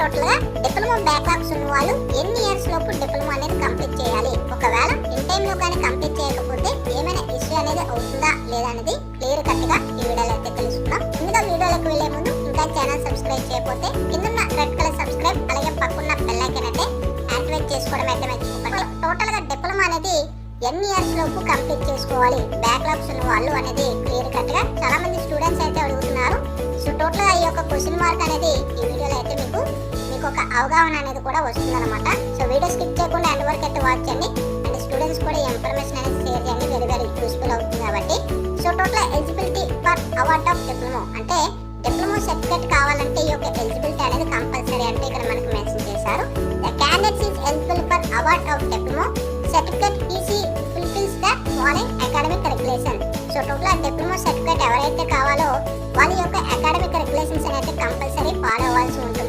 టోటల్గా diploma backlogs ఉన్న వాళ్ళు ఎన్ని ఇయర్స్ లోపు డిప్లొమా అనేది కంప్లీట్ చేయాలి? ఒకవేళ ఇన్ టైంలో కానీ కంప్లీట్ చేయకపోతే ఏమైనా ఇష్యూ అనేది అవుతుందా లేదా అనేది క్లియర్ కట్గా ఈ వీడియోలో అయితే తెలుసుకుందాం. ముందుగా వీడియోలోకి వెళ్ళే ముందు ఇంకా ఛానల్ సబ్స్క్రైబ్ చేయకపోతే కిందన్న రెడ్ కలర్ సబ్స్క్రైబ్ అలాగే పక్కన బెల్ ఐకన్ అయితే యాక్టివేట్ చేసుకోవడం అయితే మర్చిపోకండి. టోటల్గా డిప్లొమా అనేది ఎన్ని ఇయర్స్ లోపు కంప్లీట్ చేసుకోవాలి? బ్యాక్లాగ్స్ ఉన్న వాళ్ళు అనేది క్లియర్ కట్గా చాలా మంది స్టూడెంట్స్ అయితే అడుగుతున్నారు. సో టోటల్గా ఈ యొక్క క్వశ్చన్ మార్క్ అనేది ఈ వీడియోలో అయితే మీకు అవగాహన అనేది కూడా వస్తుందన్నమాట. సో వీడియో స్కిప్ చేయకుండా ఎండ్ వరకు అయితే వాచ్ చేయండి. అండ్ స్టూడెంట్స్ కూడా ఈ ఇన్ఫర్మేషన్ అనేది షేర్ చేయండి. వెరీ వెరీ యూస్ఫుల్ అవుతుంది కాబట్టి. So total eligibility for award of diploma అంటే డిప్లొమో సర్టిఫికేట్ కావాలంటే ఈ యొక్క ఎలిజిబిలిటీ అనేది కంపల్సరీ అంటే ఇక్కడ మనకు మెన్షన్ చేశారు. The candidates is eligible for award of diploma certificate EC fulfils the following academic regulation so total diploma certificate ఎవరైతే కావాలో వాళ్ళ యొక్క అకాడమిక్ రెగ్యులేషన్స్ అనేది కంపల్సరీ ఫాలో అవ్వాల్సి ఉంటుంది.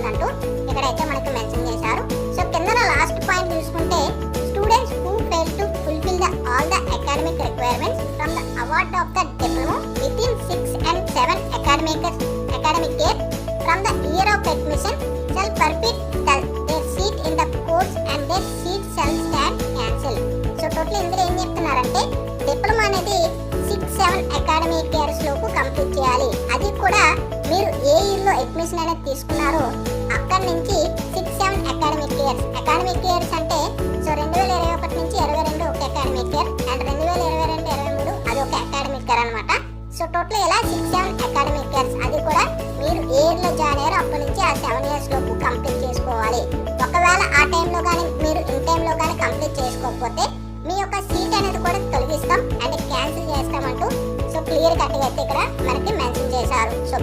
అంటే డిప్లొమా అనేది సిక్స్ సెవెన్ అకాడమిక్ ఇయర్స్ లోపు కంప్లీట్ చేయాలి. అది కూడా మీరు ఏ ఇయర్లో అడ్మిషన్ అనేది తీసుకున్నారో అక్కడి నుంచి six seven academic years. Academic years అంటే సో రెండు వేల ఇరవై ఒకటి నుంచి ఇరవై రెండు ఒక అకాడమిక్ ఇయర్ అండ్ రెండు వేల ఇరవై రెండు ఇరవై మూడు అది ఒక అకాడమిక్ ఇయర్ అనమాట సో టోటల్ ఇలా సిక్స్ సెవెన్ అకాడమిక్ ఇయర్స్. అది కూడా మీరు ఏ ఇయర్లో జాయిన్ అయ్యారో అప్పటి నుంచి ఆ సెవెన్ ఇయర్స్ లోపు.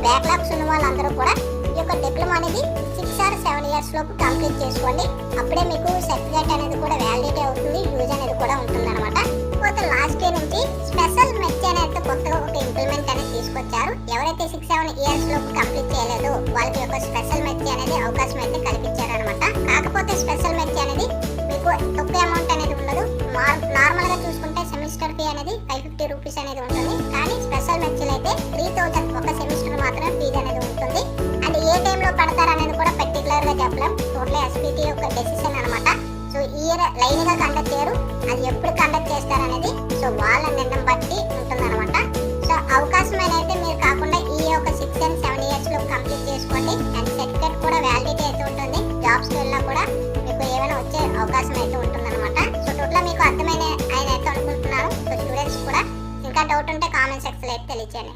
బ్యాక్లాగ్స్ ఉన్న వాళ్ళందరూ కూడా ఈ యొక్క డిప్లొమా అనేది సిక్స్ ఆర్ సెవెన్ ఇయర్స్ లోపు కంప్లీట్ చేసుకోండి. అప్పుడే మీకు సర్టిఫికేట్ అనేది కూడా వ్యాలిడిటీ అవుతుంది యూజ్ అనేది కూడా ఉంటుంది అనమాట పోతే లాస్ట్ ఇయర్ నుంచి స్పెషల్ మెచ్ అనేది కొత్తగా ఒక ఇంప్లిమెంట్ అనేది తీసుకొచ్చారు. ఎవరైతే సిక్స్ సెవెన్ ఇయర్స్ లోపు కంప్లీట్ చేయలేదు వాళ్ళకి యొక్క స్పెషల్ మెచ్ అనేది అవకాశం అయితే కల్పించారనమాట కాకపోతే స్పెషల్ మెచ్ అనేది మీకు తక్కువ అమౌంట్ అనేది ఉండదు. నార్మల్గా చూసుకుంటే సెమిస్టర్ ఫీ అనేది ఫైవ్ ఫిఫ్టీ రూపీస్ అనేది ఉంటుంది. కానీ స్పెషల్ మెచ్లు అయితే త్రీ థౌసండ్ అనేది కూడా పర్టికులర్గా చెప్పలేం టోటల్ ఎస్పీటీ యొక్క డెసిషన్ అనమాట సో ఇయర్ లైన్గా కండక్ట్ చేయరు. అది ఎప్పుడు కండక్ట్ చేస్తారు అనేది సో వాళ్ళ నిర్ణయం బట్టి ఉంటుందన్నమాట. సో అవకాశం అయితే మీరు కాకుండా ఈ ఒక సిక్స్ అండ్ సెవెన్ ఇయర్స్లో కంప్లీట్ చేసుకోండి. అండ్ సర్టిఫికేట్ కూడా వ్యాలిడిటీ అయితే ఉంటుంది. జాబ్స్ వెళ్ళినా కూడా మీకు ఏమైనా వచ్చే అవకాశం అయితే ఉంటుందన్నమాట. సో టోటల్ మీకు అర్థమైన ఆయన అయితే అనుకుంటున్నాను సో స్టూడెంట్స్ కూడా. ఇంకా డౌట్ ఉంటే కామెంట్ సెక్షన్ అయితే తెలియచేయండి.